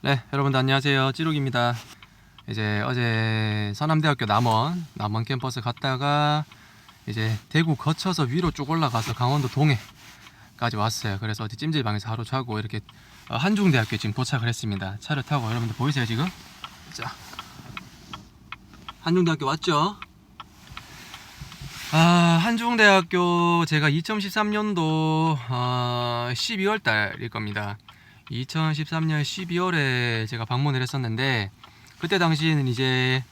네, 여러분들 안녕하세요. 찌룩입니다. 이제 어제 서남대학교 남원 남원 캠퍼스 갔다가 이제 대구 거쳐서 위로 쭉 올라가서 강원도 동해까지 왔어요. 그래서 어디 찜질방에서 하루 자고 이렇게 어, 한중대학교에 지금 도착을 했습니다. 차를 타고 여러분들 보이세요 지금? 자, 한중대학교 왔죠? 아, 한중대학교 제가 2013년도 어, 12월 달일 겁니다. 2013년 12월에 제가 방문을 했었는데 그때 당시에는 이제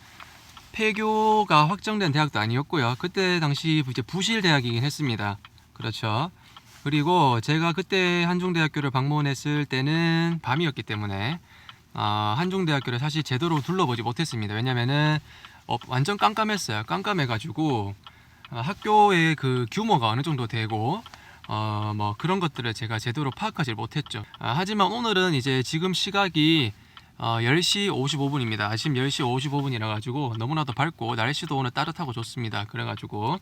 폐교가 확정된 대학도 아니었고요. 그때 당시 이제 부실 대학이긴 했습니다. 그렇죠. 그리고 제가 그때 한중대학교를 방문했을 때는 밤이었기 때문에 아, 한중대학교를 사실 제대로 둘러보지 못했습니다. 왜냐면은 어, 완전 깜깜했어요. 깜깜해가지고 어, 학교의 그 규모가 어느 정도 되고 어, 뭐 그런 것들을 제가 제대로 파악하지 못했죠. 아, 하지만 오늘은 이제 지금 시각이 어, 10시 55분입니다. 아침 10시 55분이라 가지고 너무나도 밝고 날씨도 오늘 따뜻하고 좋습니다. 그래 가지고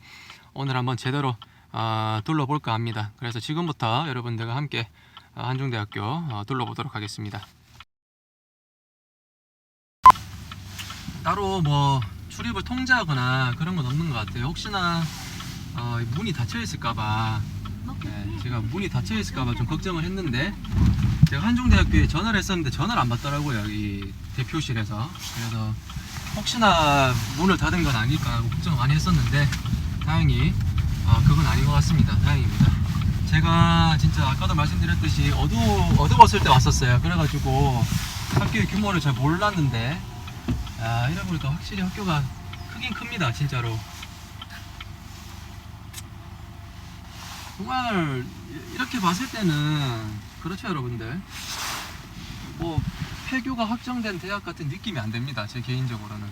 오늘 한번 제대로 어, 둘러볼까 합니다. 그래서 지금부터 여러분들과 함께 어, 한중대학교 어, 둘러보도록 하겠습니다. 따로 뭐 출입을 통제하거나 그런 건 없는 것 같아요. 혹시나 어, 문이 닫혀 있을까봐 네, 제가 문이 닫혀 있을까봐 좀 걱정을 했는데 제가 한중대학교에 전화를 했었는데 전화를 안 받더라고요 이 대표실에서. 그래서 혹시나 문을 닫은 건 아닐까 걱정 많이 했었는데 다행히 아, 그건 아닌 것 같습니다. 다행입니다. 제가 진짜 아까도 말씀드렸듯이 어두, 어두웠을 때 왔었어요. 그래가지고 학교의 규모를 잘 몰랐는데 아, 이래 보니까 확실히 학교가 크긴 큽니다 진짜로 정말 이렇게 봤을 때는 그렇죠 여러분들? 뭐 폐교가 확정된 대학 같은 느낌이 안 됩니다 제 개인적으로는.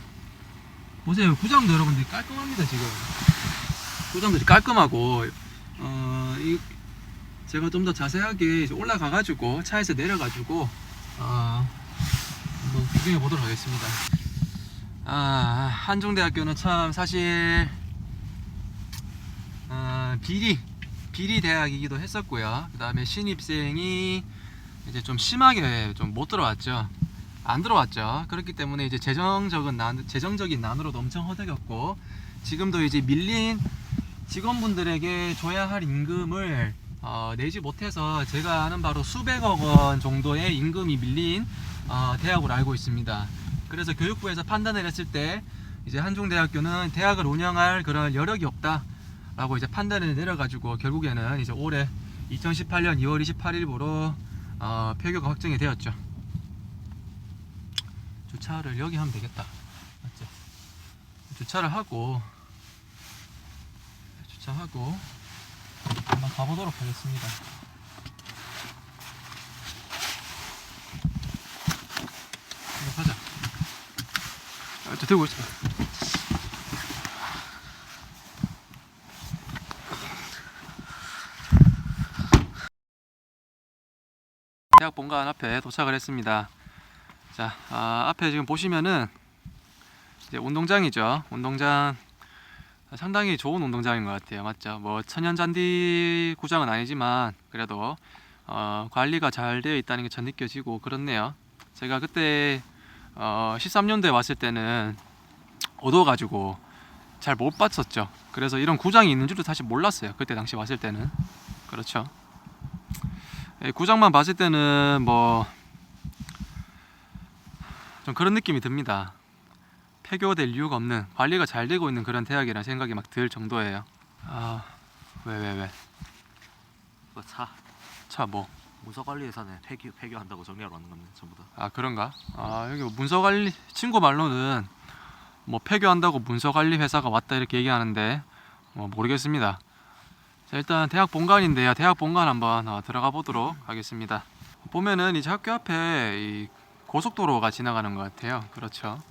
보세요 구장도 여러분들 깔끔합니다 지금. 구장들이 깔끔하고 어, 이, 제가 좀 더 자세하게 올라가 가지고 차에서 내려 가지고 어, 한번 구경해 보도록 하겠습니다. 아 한중대학교는 참 사실 아, 비리 비리 대학이기도 했었고요. 그 다음에 신입생이 이제 좀 심하게 좀 못 들어왔죠. 안 들어왔죠. 그렇기 때문에 이제 재정적인 난 재정적인 난으로도 엄청 허덕였고 지금도 이제 밀린 직원분들에게 줘야 할 임금을 어, 내지 못해서 제가 아는 바로 수백억 원 정도의 임금이 밀린 어, 대학으로 알고 있습니다. 그래서 교육부에서 판단을 했을 때 이제 한중대학교는 대학을 운영할 그런 여력이 없다. 라고 이제 판단을 내려가지고 결국에는 이제 올해 2018년 2월 28일부로 어, 폐교가 확정이 되었죠. 주차를 여기 하면 되겠다. 맞지? 주차를 하고 주차하고 한번 가보도록 하겠습니다. 가자. 아, 저 들고 있어. 대학 본관 앞에 도착을 했습니다. 자, 아, 앞에 지금 보시면은 이제 운동장이죠. 운동장 상당히 좋은 운동장인 것 같아요. 맞죠? 뭐 천연 잔디 구장은 아니지만 그래도 어, 관리가 잘 되어 있다는 게 전 느껴지고 그렇네요. 제가 그때 어, 13년도에 왔을 때는 어두워가지고 잘 못 봤었죠. 그래서 이런 구장이 있는 줄도 사실 몰랐어요. 그때 당시 왔을 때는 그렇죠. 예, 구장만 봤을 때는 뭐 좀 그런 느낌이 듭니다. 폐교될 이유가 없는 관리가 잘 되고 있는 그런 대학이라는 생각이 막 들 정도예요. 아, 왜 왜 왜? 뭐차 차 뭐? 문서관리회사는 폐교 폐교한다고 정리하러 왔는 겁니다 전부 다. 아 그런가? 아 여기 뭐 문서관리 친구 말로는 뭐 폐교한다고 문서관리 회사가 왔다 이렇게 얘기하는데 뭐 모르겠습니다. 자 일단 대학 본관인데요. 대학 본관 한번 어, 들어가 보도록 하겠습니다. 보면은 이제 학교 앞에 이 고속도로가 지나가는 것 같아요. 그렇죠.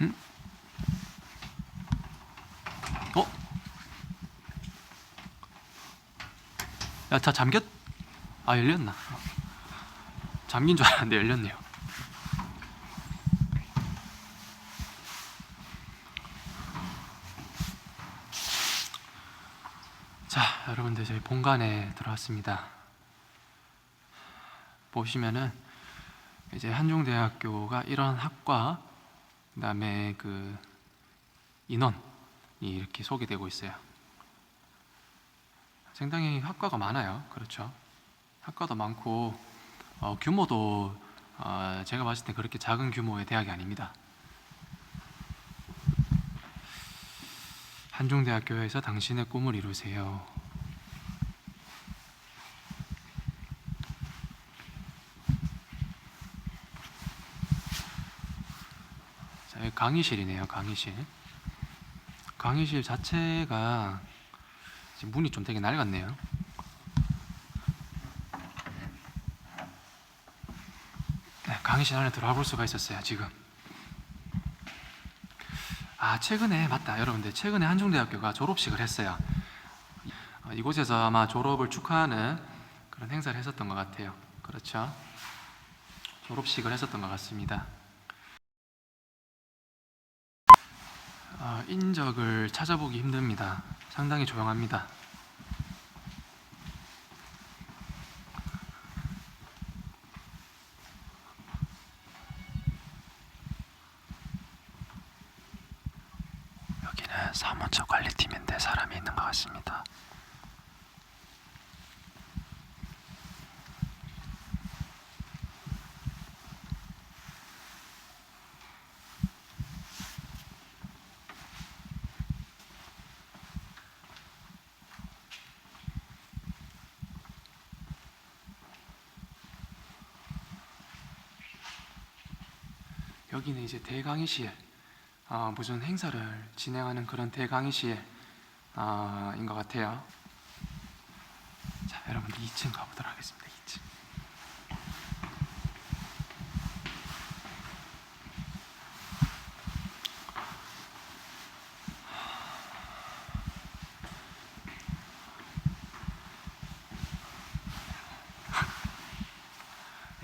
음? 어? 야, 다 잠겼? 아, 열렸나? 잠긴 줄 알았는데 열렸네요. 여러분들 저희 본관에 들어왔습니다. 보시면은 이제 한중대학교가 이런 학과 그다음에 그 인원이 이렇게 소개되고 있어요. 상당히 학과가 많아요. 그렇죠. 학과도 많고 어, 규모도 어, 제가 봤을 때 그렇게 작은 규모의 대학이 아닙니다. 한중대학교에서 당신의 꿈을 이루세요. 자, 여기 강의실이네요. 강의실. 강의실 자체가 문이 좀 되게 낡았네요. 네, 강의실 안에 들어와 볼 수가 있었어요. 지금. 아 최근에 맞다 여러분들 최근에 한중대학교가 졸업식을 했어요. 어, 이곳에서 아마 졸업을 축하하는 그런 행사를 했었던 것 같아요. 그렇죠? 졸업식을 했었던 것 같습니다. 어, 인적을 찾아보기 힘듭니다. 상당히 조용합니다. 여기는 사무처 관리팀인데 사람이 있는 것 같습니다. 여기는 이제 대강의실, 아, 무슨 행사를 진행하는 그런 대강의실 아, 인것 같아요. 자, 여러분 2층 가보도록 하겠습니다. 2층.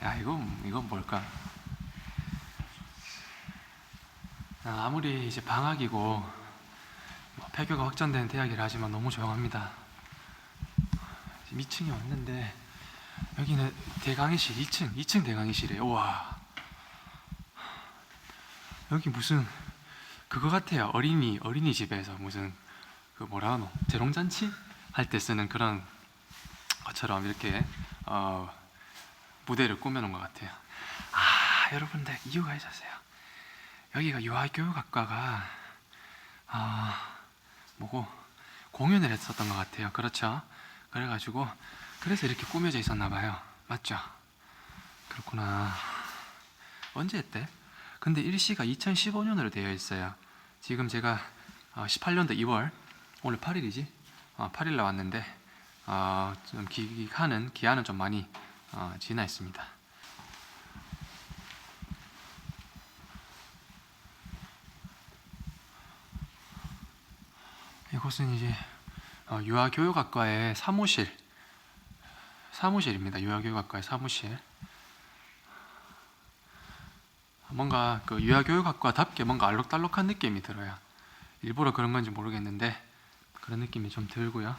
야, 이건 이건 뭘까? 아, 아무리 이제 방학이고 뭐 폐교가 확정된 대학이라 하지만 너무 조용합니다. 지금 2층에 왔는데 여기는 대강의실 2층 2층 대강의실이에요. 와 여기 무슨 그거 같아요. 어린이 어린이 집에서 무슨 그 뭐라 하노 재롱잔치 할 때 쓰는 그런 것처럼 이렇게 어, 무대를 꾸며놓은 것 같아요. 아 여러분들 이유가 있었어요. 여기가 유아교육학과가 아 뭐고 공연을 했었던 것 같아요. 그렇죠? 그래가지고 그래서 이렇게 꾸며져 있었나 봐요. 맞죠? 그렇구나. 언제 했대? 근데 일시가 2015년으로 되어 있어요. 지금 제가 18년도 2월 오늘 8일이지? 어, 8일 나왔는데 어, 좀 기한은 기한은 좀 많이 어, 지나 있습니다. 이곳은 이제 어, 유아교육학과의 사무실 사무실입니다. 유아교육학과의 사무실. 뭔가 그 유아교육학과답게 뭔가 알록달록한 느낌이 들어요. 일부러 그런 건지 모르겠는데 그런 느낌이 좀 들고요.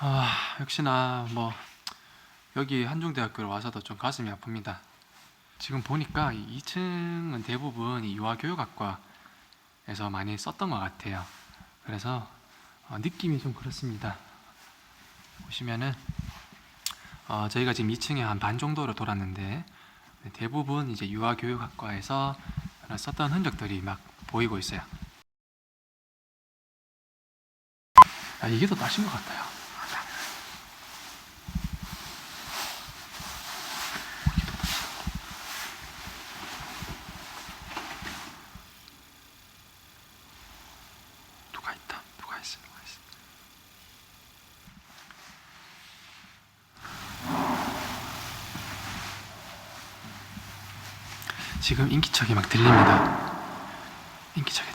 아 역시나 뭐 여기 한중대학교를 와서도 좀 가슴이 아픕니다. 지금 보니까 2층은 대부분 이 유아교육학과에서 많이 썼던 것 같아요. 그래서 어, 느낌이 좀 그렇습니다. 보시면은 어, 저희가 지금 2층에 한 반 정도로 돌았는데 네, 대부분 이제 유아교육학과에서 썼던 흔적들이 막 보이고 있어요. 아, 이게 더 나신 것 같아요. 누가 있다. 누가 있어. 누가 있어. 지금 인기척이 막 들립니다. 인기척이